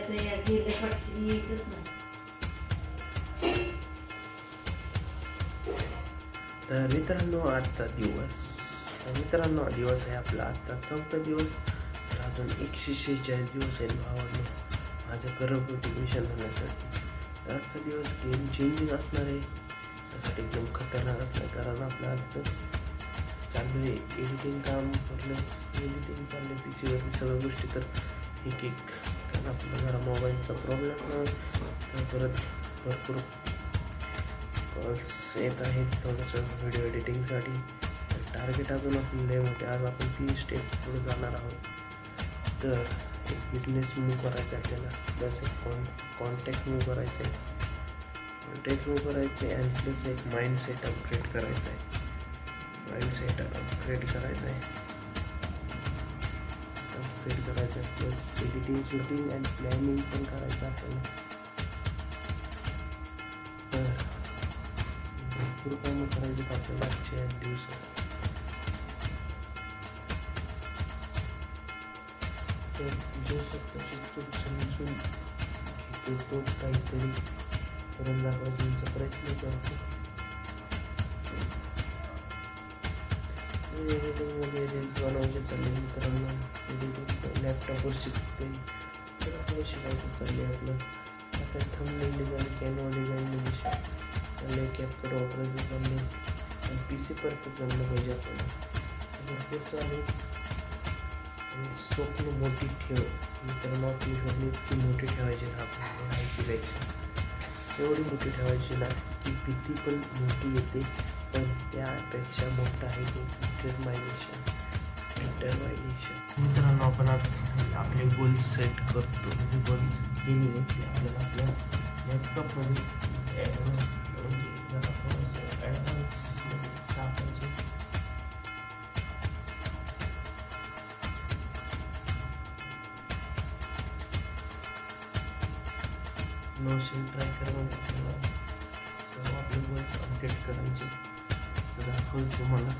तर या गेले पटकन यायचंच नाही तर मित्रांनो आजचा दिवस तर मित्रांनो दिवस आहे आपला आजचा चौथा दिवस तर अजून एकशे शेहेचाळीस दिवस आहे भावाने माझं घरगुती मिशन होण्यासाठी तर आजचा दिवस गेम चेंजिंग असणार आहे त्यासाठी एकदम खतरनाक असणार आहे. कारण आपलं आजचं चालू आहे एडिटिंग काम प्लस एडिटिंग चाललं आहे पी सीवरती सगळ्या गोष्टी तर एक एक आपलं जरा मोबाईलचा प्रॉब्लेम परत भरपूर कॉल्स येत आहेत थोडंसं व्हिडिओ एडिटिंगसाठी टार्गेट अजून आपण लय मोठे आज आपण ती स्टेप पुढे जाणार आहोत तर एक बिझनेस मूव करायचा आहे आपल्याला प्लस एक कॉन कॉन्टॅक्ट मूव करायचं आहे कॉन्टॅक्ट मूव करायचं आहे आणि प्लस एक माइंडसेट अपग्रेड करायचं आहे माइंडसेट अपग्रेड करायचं आहे अपग्रेड करायचं आहे plus editing shooting and planning पण करायचं आपल्याला. तर भरपूर कामं करायचे आपल्याला आजच्या दिवसात. तर जो स्वतःची चूक समजून घेतो तो काहीतरी करून दाखवायचा प्रयत्न करतो. वगैरे रील्स बनवायचे चालले मित्रांनो. एडिटिंग लॅपटॉपवर शिकते तर आपलं शिकायचं चाललं आहे आपलं. आता थंबनेल डिझाईन कॅनवा डिझाईन म्हणजे चाललं आहे कॅपकट वापरायचं चाललं आहे आणि पी सी परफेक्ट जमलं पाहिजे आपल्याला. भरपूर चालू आणि स्वप्न मोठी ठेव. मित्रांनो आपली स्वप्न इतकी मोठी ठेवायची ना आपल्याला माहितीपेक्षा एवढी मोठी ठेवायची ना की भीती पण मोठी येते. पण त्यापेक्षा मोठं आहे ते डिटरमायनेशन डिटरमायनेशन मित्रांनो आपण आज आपले गोल सेट करतो. म्हणजे गोल्स केले की आपल्याला आपल्या लॅपटॉपमध्ये म्हणजे ॲडव्हान्समध्ये टाकायचे नोशन ट्राय करायला सर्व आपले गोल्स अपडेट करायचे तर दाखवतो तुम्हाला.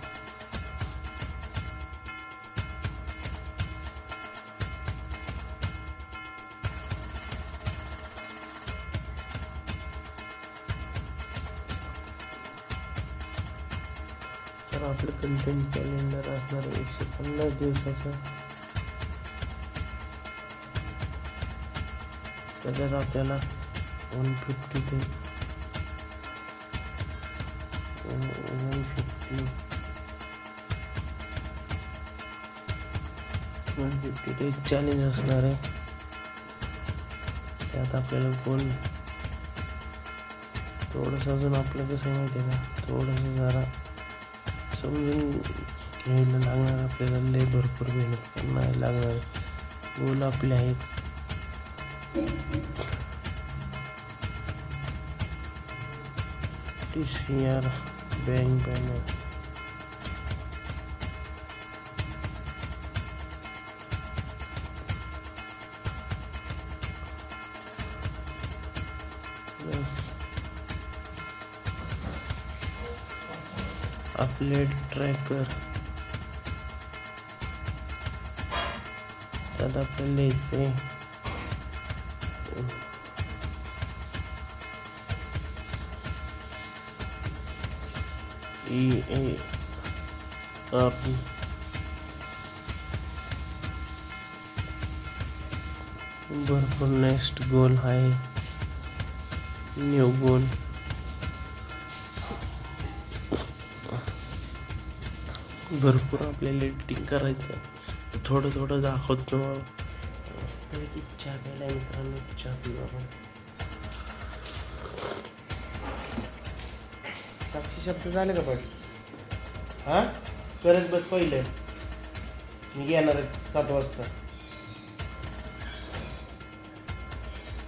तर आपलं कंटेंट कॅलेंडर असणार एकशे पन्नास दिवसाचं. त्याच्यात आपल्याला वन फिफ्टी ते वन फिफ्टी वन फिफ्टी ते चॅलेंज असणार आहे. त्यात आपल्याला कोण थोडंसं अजून आपलं कसं माहिती आहे का? थोडंसं जरा समजून घ्यायला लागणार आपल्याला लय भरपूर मेहनत करणार लागणार. गोल आपले आहेत. T C R bank banner. आपले ट्रॅकर त्यात आपल्याला लिहायचं आहे ई ए आप भरपूर नेक्स्ट गोल आहे. न्यू गोल भरपूर आपल्याला एडिटिंग करायचं आहे थोडं थोडं दाखवतो तुम्हाला मस्तपैकी चहा प्यायला मित्रांनो चहा पिऊ आपण. साक्षी शब्द झाले का पण? हां? करत बस पहिले. मी येणार आहे सात वाजता.